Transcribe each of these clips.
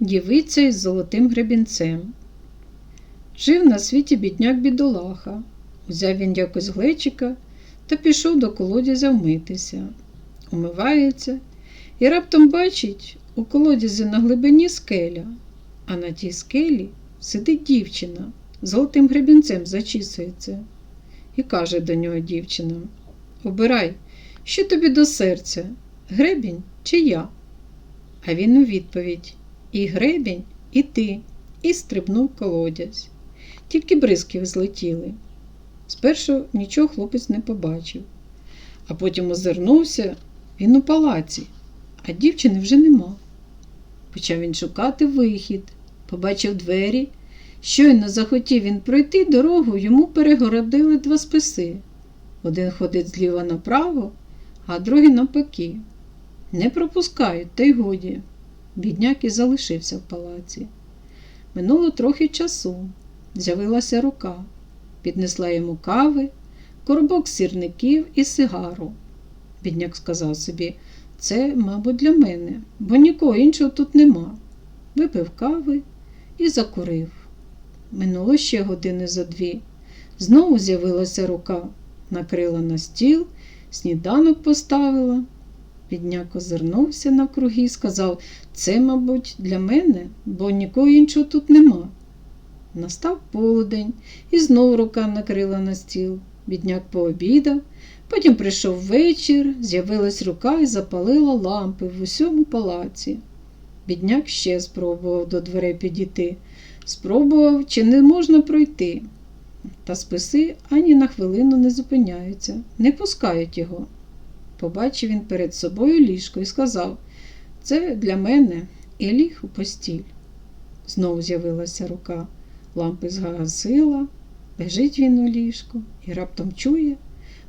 Дівиця із золотим гребінцем. Жив на світі бідняк бідолаха. Узяв він якось глечика та пішов до колодязя вмитися. Умивається і раптом бачить у колодязі на глибині скеля, а на тій скелі сидить дівчина, золотим гребінцем зачісується. І каже до нього дівчина: Обирай, що тобі до серця, гребінь чи я? А він у відповідь І гребінь, і ти, і стрибнув колодязь. Тільки бризки злетіли. Спершу нічого хлопець не побачив, а потім озирнувся він у палаці, а дівчини вже нема. Почав він шукати вихід, побачив двері. Щойно захотів він пройти дорогу, йому перегородили два списи. Один ходить зліва направо, а другий навпаки. Не пропускають, та й годі. Бідняк і залишився в палаці. Минуло трохи часу. З'явилася рука, піднесла йому кави, коробок сірників і сигару. Бідняк сказав собі, це, мабуть, для мене, бо нікого іншого тут нема. Випив кави і закурив. Минуло ще години за дві. Знову з'явилася рука, накрила на стіл, сніданок поставила. Бідняк озирнувся навкруги і сказав, це, мабуть, для мене, бо нікого іншого тут нема. Настав полудень, і знову рука накрила на стіл. Бідняк пообідав, потім прийшов вечір, з'явилась рука і запалила лампи в усьому палаці. Бідняк ще спробував до дверей підійти. Спробував, чи не можна пройти. Та списи ані на хвилину не зупиняються, не пускають його. Побачив він перед собою ліжко і сказав це для мене і ліг у постіль. Знову з'явилася рука, лампи згасила, лежить він у ліжку і раптом чує,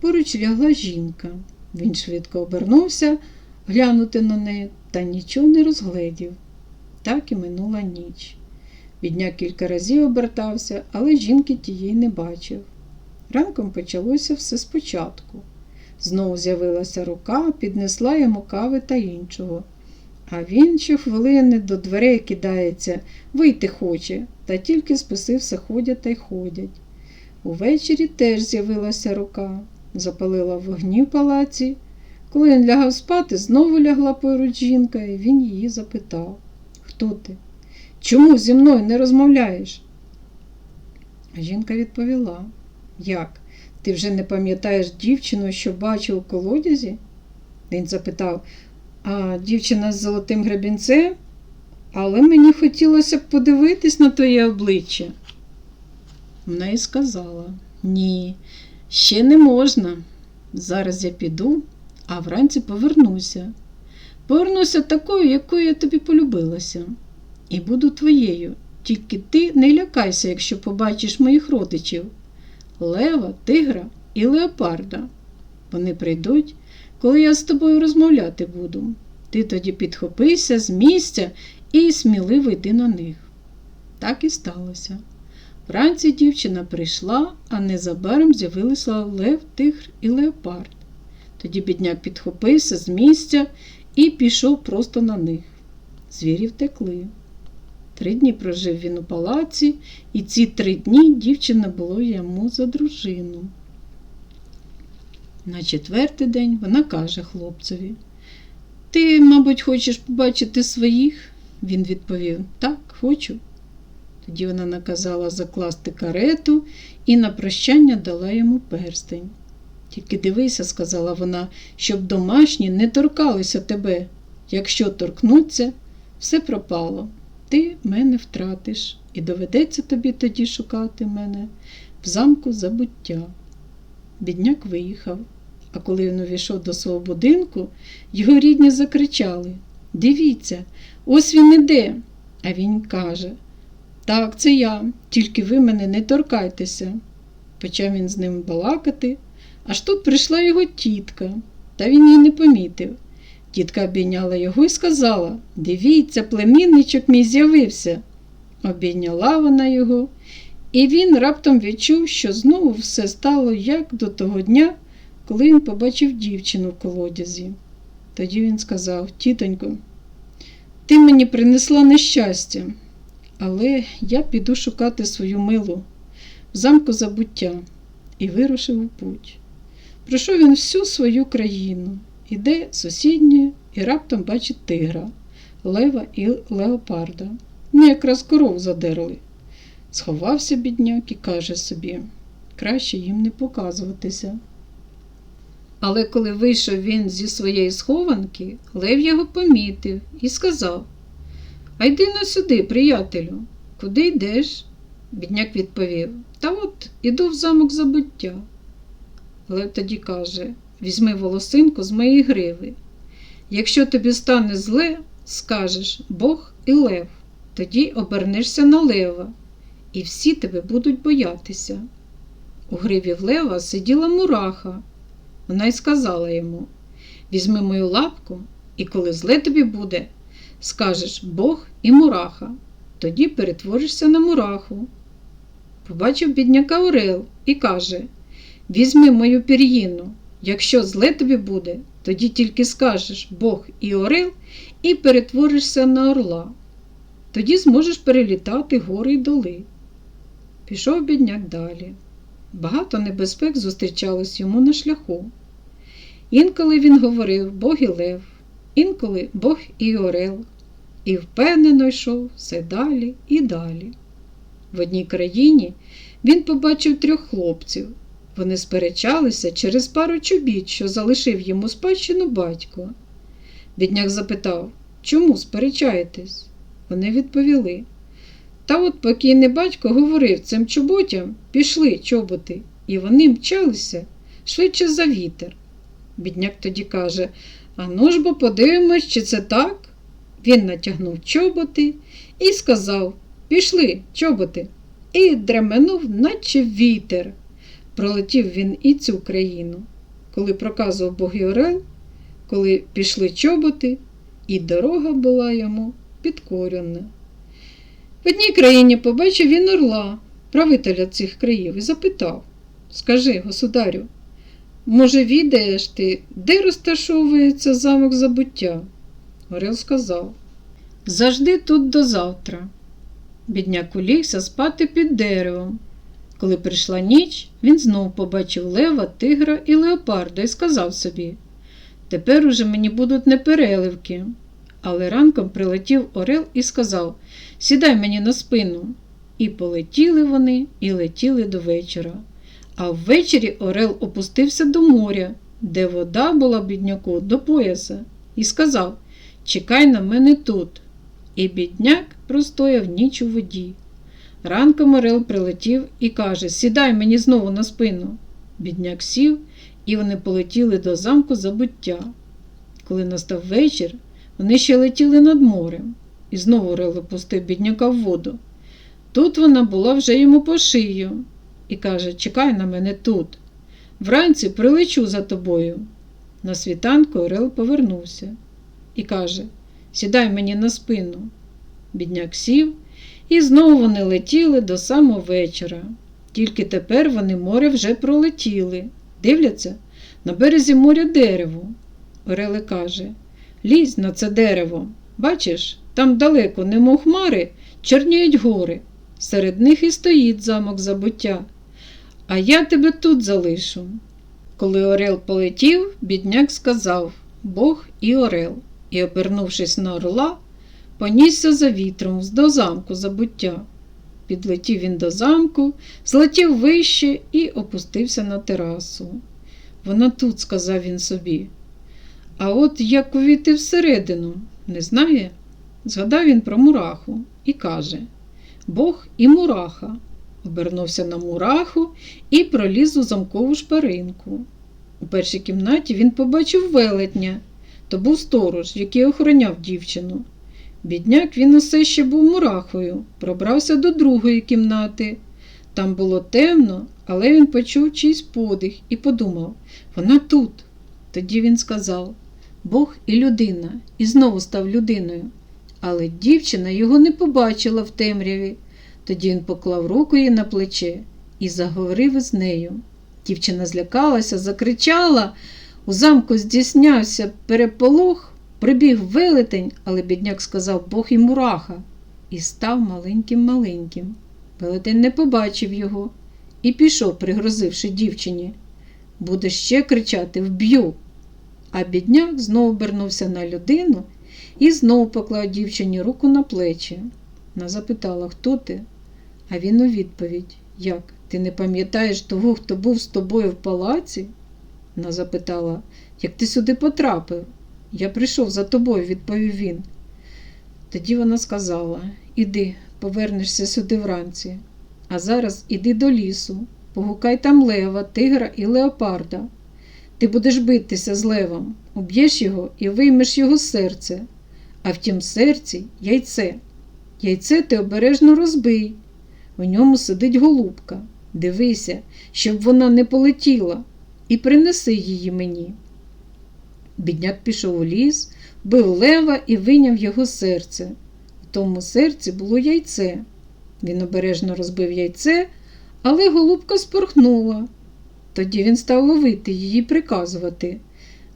поруч лягла жінка. Він швидко обернувся глянути на неї та нічого не розгледів. Так і минула ніч. Бідняк кілька разів обертався, але жінки тієї не бачив. Ранком почалося все спочатку. Знову з'явилася рука, піднесла йому кави та іншого. А він щохвилини до дверей кидається, вийти хоче, та тільки списи ходять та й ходять. Увечері теж з'явилася рука, запалила вогні в палаці. Коли він лягав спати, знову лягла поруч жінка, і він її запитав Хто ти? Чому зі мною не розмовляєш? Жінка відповіла Як? Ти вже не пам'ятаєш дівчину, що бачив у колодязі? Він запитав, а дівчина з золотим гребінцем? Але мені хотілося б подивитись на твоє обличчя. Вона й сказала Ні, ще не можна. Зараз я піду, а вранці повернуся. Повернуся такою, якою я тобі полюбилася, і буду твоєю. Тільки ти не лякайся, якщо побачиш моїх родичів лева, тигра і леопарда. Вони прийдуть, коли я з тобою розмовляти буду. Ти тоді підхопися з місця і сміливо йди на них. Так і сталося. Вранці дівчина прийшла, а незабаром з'явилися лев, тигр і леопард. Тоді бідняк підхопився з місця і пішов просто на них. Звірі втекли. Три дні прожив він у палаці, і ці три дні дівчина була йому за дружину. На четвертий день вона каже хлопцеві Ти, мабуть, хочеш побачити своїх? Він відповів Так, хочу. Тоді вона наказала закласти карету і на прощання дала йому перстень. Тільки дивися, сказала вона, щоб домашні не торкалися тебе. Якщо торкнуться, все пропало. Ти мене втратиш, і доведеться тобі тоді шукати мене в замку забуття. Бідняк виїхав, а коли він увійшов до свого будинку, його рідні закричали Дивіться, ось він іде. А він каже Так, це я, тільки ви мене не торкайтеся. Почав він з ним балакати, аж тут прийшла його тітка, та він її не помітив. Тітка обійняла його і сказала Дивіться, племінничок мій з'явився. Обійняла вона його, і він раптом відчув, що знову все стало як до того дня, коли він побачив дівчину в колодязі. Тоді він сказав Тітонько, Ти мені принесла нещастя, але я піду шукати свою милу в замку забуття і вирушив у путь. Пройшов він всю свою країну, іде сусіднє і раптом бачить тигра, лева і леопарда. Ну, якраз коров задерли. Сховався бідняк і каже собі, краще їм не показуватися. Але коли вийшов він зі своєї схованки, Лев його помітив і сказав А йди на сюди, приятелю, куди йдеш? Бідняк відповів Та от іду в замок забуття. Лев тоді каже Візьми волосинку з моєї гриви. Якщо тобі стане зле, скажеш Бог і Лев, тоді обернешся на лева, і всі тебе будуть боятися. У гриві в лева сиділа мураха. Вона й сказала йому Візьми мою лапку, і коли зле тобі буде, скажеш Бог і мураха, тоді перетворишся на мураху. Побачив бідняка Орел і каже Візьми мою пір'їну, якщо зле тобі буде, тоді тільки скажеш Бог і Орел і перетворишся на орла. Тоді зможеш перелітати гори й доли. Пішов бідняк далі. Багато небезпек зустрічалось йому на шляху. Інколи він говорив Бог і Лев, інколи Бог і Орел, і впевнено йшов все далі і далі. В одній країні він побачив трьох хлопців. Вони сперечалися через пару чобіт, що залишив йому спадщину батько. Бідняк запитав, чому сперечаєтесь? Вони відповіли. Та от покійний батько говорив цим чоботям пішли чоботи, і вони мчалися швидше за вітер. Бідняк тоді каже А ну ж бо подивимось, чи це так? Він натягнув чоботи і сказав Пішли, чоботи, і дременув, наче вітер. Пролетів він і цю країну, коли проказував Бог і Орел, коли пішли чоботи, і дорога була йому підкорена. В одній країні побачив він орла, правителя цих країв, і запитав Скажи, государю, може, відаєш ти, де розташовується замок забуття? Орел сказав Завжди тут до завтра. Бідняк улігся спати під деревом. Коли прийшла ніч, він знову побачив лева, тигра і леопарда і сказав собі Тепер уже мені будуть непереливки. Але ранком прилетів Орел і сказав Сідай мені на спину. І полетіли вони і летіли до вечора. А ввечері Орел опустився до моря, де вода була бідняку до пояса, і сказав Чекай на мене тут. І бідняк простояв ніч у воді. Ранком Орел прилетів і каже Сідай мені знову на спину. Бідняк сів, і вони полетіли до замку забуття. Коли настав вечір, вони ще летіли над морем, і знову Орел опустив бідняка в воду. Тут вона була вже йому по шию і каже Чекай на мене тут. Вранці прилечу за тобою. На світанку Орел повернувся і каже Сідай мені на спину. Бідняк сів, і знову вони летіли до самого вечора. Тільки тепер вони море вже пролетіли. Дивляться, на березі моря дерево. Ореле каже Лізь на це дерево. Бачиш, там далеко, немов хмари, чорніють гори. Серед них і стоїть замок забуття. А я тебе тут залишу. Коли Орел полетів, бідняк сказав Бог і Орел, і, обернувшись на орла, понісся за вітром до замку забуття. Підлетів він до замку, злетів вище і опустився на терасу. Вона тут, сказав він собі. А от як увійти всередину, не знає? Згадав він про мураху і каже Бог і мураха. Обернувся на мураху і проліз у замкову шпаринку. У першій кімнаті він побачив велетня, то був сторож, який охороняв дівчину. Бідняк він усе ще був мурахою, пробрався до другої кімнати. Там було темно, але він почув чийсь подих і подумав вона тут. Тоді він сказав Бог і людина, і знову став людиною. Але дівчина його не побачила в темряві. Тоді він поклав руку їй на плече і заговорив із нею. Дівчина злякалася, закричала. У замку здійснявся переполох, Прибіг велетень, але бідняк сказав Бог і мураха, і став маленьким-маленьким. Велетень не побачив його і пішов, пригрозивши дівчині. Буде ще кричати вб'ю. А бідняк знову обернувся на людину і знову поклав дівчині руку на плечі. Вона запитала, хто ти? А він у відповідь Як? Ти не пам'ятаєш того, хто був з тобою в палаці? Вона запитала, як ти сюди потрапив? Я прийшов за тобою, відповів він. Тоді вона сказала Іди, повернешся сюди вранці, а зараз іди до лісу, погукай там лева, тигра і леопарда. Ти будеш битися з левом, уб'єш його і виймеш його серце, а в тім серці яйце. Яйце ти обережно розбий. В ньому сидить голубка. Дивися, щоб вона не полетіла, і принеси її мені. Бідняк пішов у ліс, бив лева і виняв його серце. В тому серці було яйце. Він обережно розбив яйце, але голубка спорхнула. Тоді він став ловити її приказувати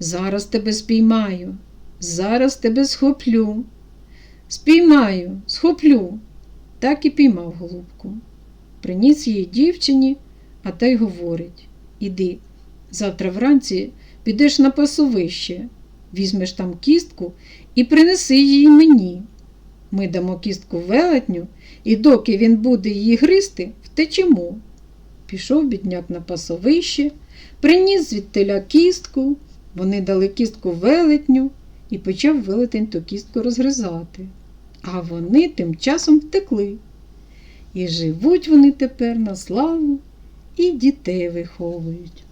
Зараз тебе спіймаю, зараз тебе схоплю. Спіймаю, схоплю. Так і піймав голубку. Приніс її дівчині, а та й говорить Іди, завтра вранці підеш на пасовище, візьмеш там кістку і принеси її мені. Ми дамо кістку велетню, і доки він буде її гризти, втечемо. Пішов бідняк на пасовище, приніс звідтиля кістку, вони дали кістку велетню і почав велетень ту кістку розгризати. А вони тим часом втекли. І живуть вони тепер на славу і дітей виховують.